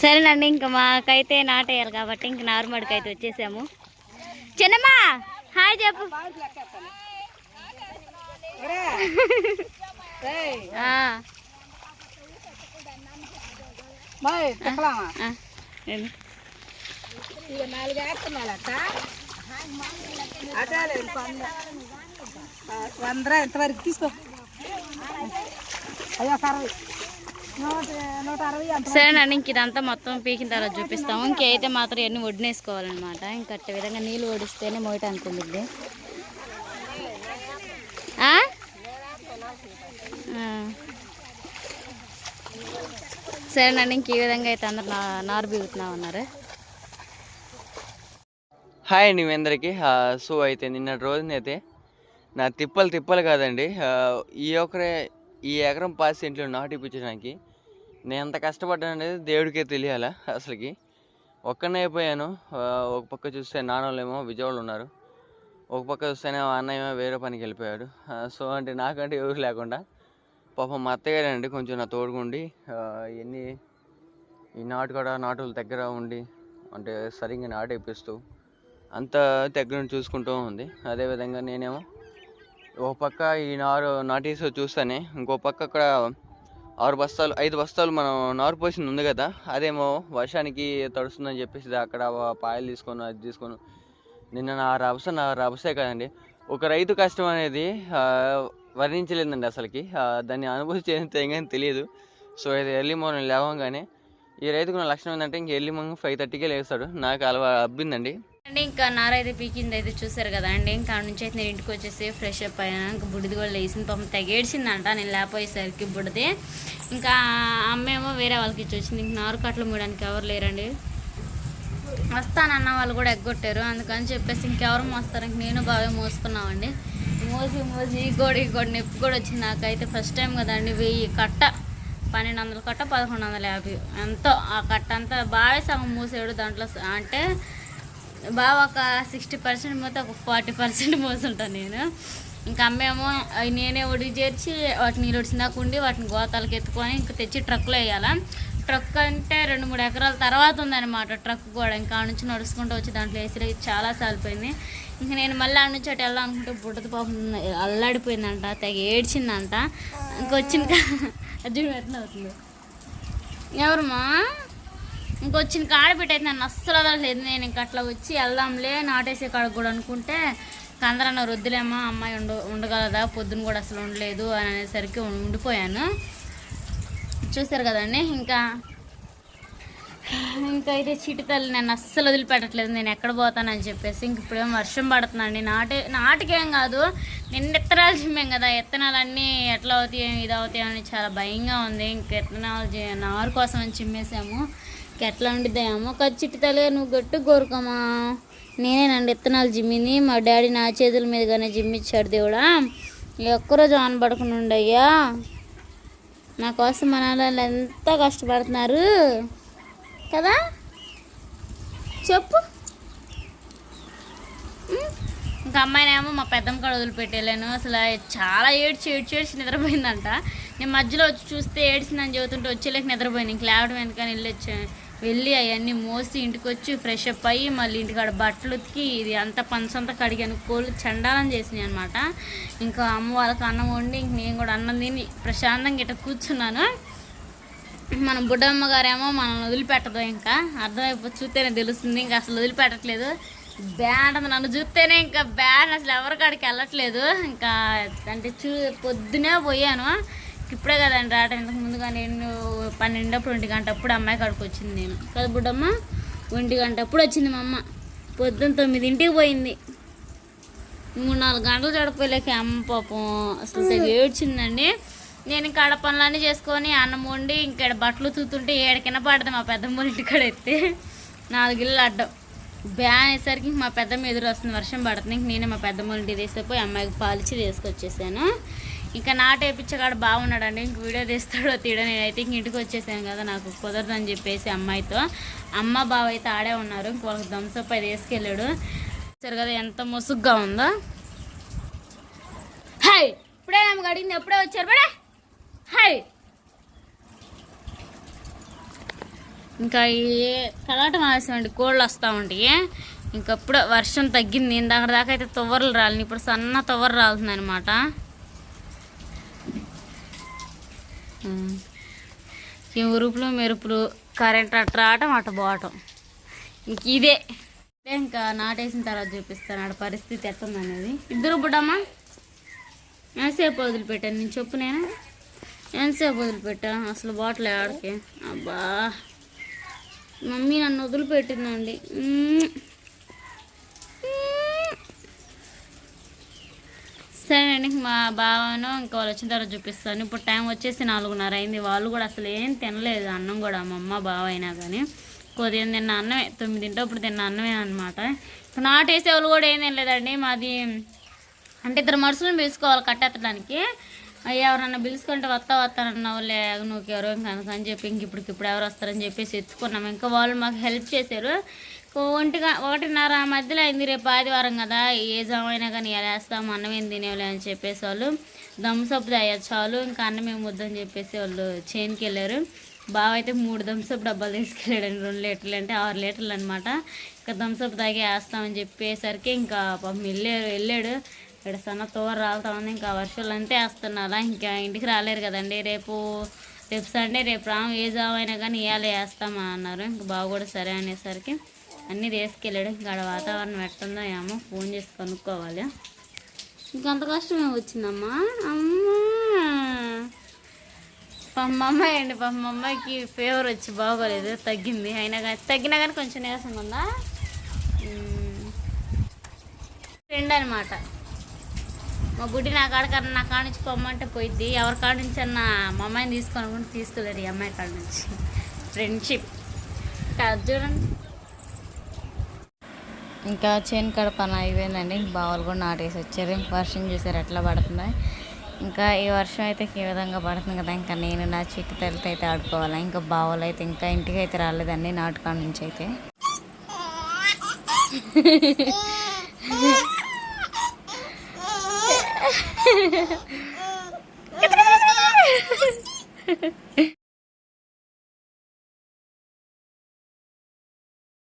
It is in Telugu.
సరేనండి ఇంకా మాకైతే నాటేయాలి కాబట్టి ఇంక నార్మల్కి అయితే వచ్చేసాము. చిన్నమ్మా హాయ్ చెప్పు. వందర ఎంతవరకు తీసుకో? అయ్యో ఒక సరేనండి ఇంక ఇదంతా మొత్తం పీకిన తర్వాత చూపిస్తాము. ఇంకైతే మాత్రం ఇవన్నీ వడ్డనేసుకోవాలన్నమాట ఇంకట్ట విధంగా నీళ్ళు ఒడిస్తేనే మోయటానికి ఉంటుంది సరేనండి ఇంక ఈ విధంగా అయితే అందరు నా నారు బీగుతున్నా ఉన్నారు హాయ్ అండి మీ అందరికీ. సో అయితే నిన్నటి రోజునైతే నా తిప్పలు తిప్పలు కాదండి. ఈ ఒకరే ఈ ఎకరం పాస్ ఇంట్లో నాటిపించడానికి నేను ఎంత కష్టపడ్డాను అనేది దేవుడికే తెలియాలా అసలుకి. ఒక్కనే అయిపోయాను. ఒక పక్క చూస్తే నాన్నోళ్ళేమో విజయవాడలో ఉన్నారు. ఒక పక్క చూస్తేనే అన్నయ్య ఏమో వేరే పనికి వెళ్ళిపోయాడు. సో అంటే నాకంటే ఎవరు లేకుండా పాపం మా అత్తగారు అండి కొంచెం నా తోడుకుండి ఎన్ని ఈ నాటు కూడా నాటుల దగ్గర ఉండి అంటే సరిగ్గా నాటేపిస్తూ అంత దగ్గర చూసుకుంటూ ఉంది. అదేవిధంగా నేనేమో ఒక పక్క ఈ నారు నాటేసి చూస్తానే. ఇంకో పక్క అక్కడ ఆరు బస్తాలు ఐదు బస్తాలు మనం నారు పోసింది ఉంది కదా. అదేమో వర్షానికి తడుస్తుందని చెప్పేసి అక్కడ పాయలు తీసుకొని అది తీసుకొని నిన్న నా రభస నా రభసే కదండి. ఒక రైతు కష్టం అనేది వర్ణించలేదండి అసలుకి. దాన్ని అనుభూతి చేస్తే కానీ తెలియదు. సో ఇది ఎర్లీ మార్నింగ్ లేవగానే ఈ రైతుకు నా లక్షణం ఏంటంటే ఇంక ఎర్లీ మార్నింగ్ ఫైవ్ థర్టీకే లేస్తాడు. నాకు అలవా అబ్బిందండి. అండి ఇంకా నార అయితే పీకింది అయితే చూసారు కదా అండి. ఇంకా నుంచి అయితే నేను ఇంటికి వచ్చేసి ఫ్రెష్ అప్ అయినా ఇంకా బుడిది కూడా లేచింది. పాపం తెగేడ్చిందంట. నేను లేకపోయేసరికి బుడిది. ఇంకా అమ్మేమో వేరే వాళ్ళకి ఇచ్చి వచ్చింది. ఇంక నారు కట్టలు మూడడానికి ఎవరు లేరండి. వస్తానన్న వాళ్ళు కూడా ఎగ్గొట్టారు. అందుకని చెప్పేసి ఇంకెవరు మోస్తారు? ఇంక నేను బాగా మోసుకున్నామండి. మోసి మోసి ఈ గోడ ఈ గోడ నొప్పి కూడా వచ్చింది నాకైతే. ఫస్ట్ టైం కదండి వెయ్యి కట్ట. పన్నెండు వందల కట్ట పదకొండు వందల యాభై. ఎంతో ఆ కట్ట అంతా బాగా సగం మూసాడు దాంట్లో. అంటే బాగా ఒక సిక్స్టీ పర్సెంట్ మొత్తం ఒక ఫార్టీ పర్సెంట్ మోసుంటాను నేను. ఇంకా అమ్మేమో నేనే ఒడికి చేర్చి వాటిని నీళ్ళు వచ్చిందాక ఉండి వాటిని గోతాలకు ఎత్తుకొని ఇంకా తెచ్చి ట్రక్లో వేయాలా. ట్రక్ అంటే రెండు మూడు ఎకరాల తర్వాత ఉందన్నమాట ట్రక్ కూడా. ఇంకా ఆడ నుంచి నడుచుకుంటూ వచ్చి దాంట్లో వేసి చాలా సాలిపోయింది. ఇంకా నేను మళ్ళీ ఆడ నుంచి అటు వెళ్దాం అనుకుంటే బుడ్డది పాపం అల్లాడిపోయిందంట తెగ ఏడ్చిందంట. ఇంకొచ్చిన ఎట్లా అవుతుంది. ఎవరమ్మా ఇంకొచ్చిన కాడ అయితే నన్ను అస్సలు వదలలేదు నేను ఇంక అట్లా వచ్చి వెళ్దాంలే నాటేసే కాడ కూడా అనుకుంటే కందరన్న వద్దులేమో అమ్మాయి ఉండ ఉండగలదా? పొద్దున కూడా అసలు ఉండలేదు అని అనేసరికి ఉండిపోయాను. చూసారు కదండి ఇంకా ఇంకా అయితే చిటితల్లి నేను నన్ను అస్సలు వదిలిపెట్టట్లేదు. నేను ఎక్కడ పోతానని చెప్పేసి ఇంక ఇప్పుడేమో వర్షం పడుతుందండి. నాటే నాటికేం కాదు నిన్న విత్తనాలు చిమ్మాం కదా విత్తనాలన్నీ ఎట్లా అవుతాయి ఇది అవుతాయి అని చాలా భయంగా ఉంది. ఇంక విత్తనాలు నారు కోసం అని చిమ్మేసాము. ఎట్లా ఉండిద్దామో చిట్టి తలగా నువ్వు గట్టు కోరుకోమా నేనేనండి ఇత్తనాలు జిమ్మింది మా డాడీ నా చేతుల మీదుగానే జిమ్మిచ్చాడు దేవుడా. ఎక్కరోజు ఆన్ పడకుండా ఉండయ్యా. నా కోసం మన వాళ్ళు ఎంత కష్టపడుతున్నారు. కదా? చెప్పు. ఇంకా అమ్మాయినేమో మా పెద్దమ్మ కాడ వదిలిపెట్టేలేను అసలు చాలా ఏడ్చి ఏడ్చి ఏడ్చి నిద్రపోయిందంట. నేను మధ్యలో వచ్చి చూస్తే ఏడ్చిందని చెబుతుంటే వచ్చేలేక నిద్రపోయింది ఇంక లేవడం ఎందుకని వెళ్ళి వచ్చాను. వెళ్ళి అవన్నీ మోసి ఇంటికి వచ్చి ఫ్రెష్ అప్ అయ్యి మళ్ళీ ఇంటికాడ బట్టలు ఉతికి ఇది అంత పంచంతా కడిగాను. కోళ్ళు చండాలని చేసినాయి అనమాట ఇంకా అమ్మ వాళ్ళకి అన్నం వండి ఇంక నేను కూడా అన్నం తిని ప్రశాంతంగా ఇట్లా కూర్చున్నాను. మన బుడ్డమ్మ గారేమో మనల్ని వదిలిపెట్టదు ఇంకా. అర్థమైపో చూస్తేనే తెలుస్తుంది. ఇంకా అసలు వదిలిపెట్టట్లేదు. బ్యాడ్ అంత నన్ను చూస్తేనే ఇంకా బ్యాడ్. అసలు ఎవరికాడికి వెళ్ళట్లేదు. ఇంకా అంటే చూ పొద్దునే పోయాను. ఇప్పుడే కదండి రావటం. ఇంతకు ముందుగా నేను పన్నెండప్పుడు ఒంటి గంట అప్పుడు అమ్మాయి కాడికి వచ్చింది. నేను కదా బుడ్డమ్మ? ఒంటి గంట అప్పుడు వచ్చింది మా అమ్మ. పొద్దున్న తొమ్మిదింటికి పోయింది. మూడు నాలుగు గంటలు చడిపోలేక అమ్మ పాపం అసలు ఏడ్చిందండి. నేను ఇంకా ఆడ పనులన్నీ చేసుకొని అన్నం వండి ఇంకా బట్టలు తూతుంటే ఏడకైనా పడదు మా పెద్దమ్మ ఇంటికాడ ఎత్తే నాలుగు ఇళ్ళు అడ్డం. బ్యాన్ అయ్యేసరికి మా పెద్దమ్మ ఎదురు వస్తుంది. వర్షం పడుతుంది. ఇంక నేనే మా పెద్దమ్మ ఇంటికి తీసుకుపోయి అమ్మాయికి పాలిచ్చి తీసుకొచ్చేసాను. ఇంకా నాటేపించగాడ బాగున్నాడండి ఇంక వీడియో తీస్తాడో తీడ నేనైతే ఇంక ఇంటికి వచ్చేసాను కదా నాకు కుదరదని చెప్పేసి అమ్మాయితో. అమ్మ బావ అయితే ఆడే ఉన్నారు ఇంక వాళ్ళకి థమ్స్అప్ అది వేసుకెళ్ళాడు. సరే కదా ఎంత ముసుగ్గా ఉందో. హై ఇప్పుడే నమ్మకు అడిగింది ఎప్పుడే వచ్చారు? బడే హై. ఇంకా ఈ కలాటం ఆలస్యం కోళ్ళు వస్తూ ఉంటాయి. ఇంకప్పుడు వర్షం తగ్గింది దాకా దాకా అయితే తువ్వరలు రాలినాయి ఇప్పుడు సన్న తువ్వర రాలుతుంది అనమాట ఈ ఉరుపులు మెరుపులు కరెంట్ అటు రావటం అటు పోవటం. ఇంక ఇదే. ఇంకా నాటేసిన తర్వాత చూపిస్తాను. ఆడ పరిస్థితి ఎట్టుంది అనేది ఇద్దరు బుడ్డమ్మా ఎంతసేపు వదిలిపెట్టాను నేను చెప్పు నేను. ఎంతసేపు వదిలిపెట్టా? అసలు బాటిల్ ఆడకి. అబ్బా. మమ్మీ నన్ను వదిలిపెట్టిందండి. సరేనండి మా బావను ఇంకా వాళ్ళు వచ్చిన తర్వాత చూపిస్తాను. ఇప్పుడు టైం వచ్చేసి నాలుగున్నర అయింది. వాళ్ళు కూడా అసలు ఏం తినలేదు అన్నం కూడా. మా అమ్మ బావ అయినా కానీ. కొద్దిగా తిన్న అన్నమే తొమ్మిదింటప్పుడు తిన్న అన్నమే అనమాట నాటేసే వాళ్ళు కూడా ఏం తినలేదండి. మాది అంటే ఇద్దరు మనుషులను పిలుచుకోవాలి కట్టెత్తడానికి. ఎవరన్నా పిలుచుకుంటే వస్తా వస్తానన్నావు లేక నువ్వు ఎవరో ఇంకా అందుకని చెప్పి ఇంక ఇప్పుడు ఇప్పుడు ఎవరు వస్తారని చెప్పేసి ఎత్తుకున్నాం. ఇంకా వాళ్ళు మాకు హెల్ప్ చేశారు. ఒంటిగా ఒకటిన్నర ఆ మధ్యలో అయింది రేపు ఆదివారం కదా ఏ జామైనా కానీ ఇలా వేస్తాము అన్నం ఏం తినేవాళ్ళు అని చెప్పేసి వాళ్ళు దంసప్ చాలు ఇంకా అన్నం ఏమి వద్దని చెప్పేసి వాళ్ళు చేనుకి వెళ్ళారు. బావ అయితే మూడు థమ్సప్ డబ్బాలు తీసుకెళ్ళాడు రెండు లీటర్లు అంటే ఆరు లీటర్లు అనమాట ఇంకా థమ్సప్ తాగి వేస్తామని చెప్పేసరికి ఇంకా పాపం వెళ్ళారు వెళ్ళాడు. ఇక్కడ సన్న తోర రాలుతా ఉంది ఇంకా వర్షాలు అంతే వేస్తున్నారా ఇంకా ఇంటికి రాలేరు కదండి. రేపు రేపు సండే రేపు రాము ఏ జాబ్ అయినా కానీ ఇవాళ వేస్తామా అన్నారు. ఇంకా బావ కూడా సరే అనేసరికి అన్నీ తీసుకెళ్ళాడు. ఇంకా ఆడ వాతావరణం ఎట్టుందో ఏమో ఫోన్ చేసి కనుక్కోవాలి. ఇంకంత కష్టమే వచ్చిందమ్మా? అమ్మా! పాపం మా అమ్మాయి అండి పాపం మా అమ్మాయికి ఫీవర్ వచ్చి బాగోలేదు తగ్గింది. అయినా కానీ తగ్గినా కానీ కొంచెం నీరసంగా ఉందా? ఫ్రెండ్ అనమాట మా బుడ్డి నా కాడ కన్నా నా కాడ నుంచి పొమ్మంటే పోయిద్ది. ఎవరి కాడ నుంచి అన్న మా అమ్మాయిని తీసుకొని కూడా తీసుకెళ్ళారు ఈ అమ్మాయి కాడ నుంచి. ఫ్రెండ్షిప్. కాదు చూడండి. ఇంకా చేను కాడ పని అయిపోయిందండి. బావులు కూడా నాటేసి వచ్చారు. వర్షం చూసారు ఎట్లా పడుతుంది. ఇంకా ఈ వర్షం అయితే ఈ విధంగా పడుతుంది కదా. ఇంకా నేను నా చిట్టి తల్లితో అయితే ఆడుకోవాలి. ఇంకా బావులు అయితే ఇంకా ఇంటికి అయితే రాలేదండి నాటుకాడ నుంచి అయితే.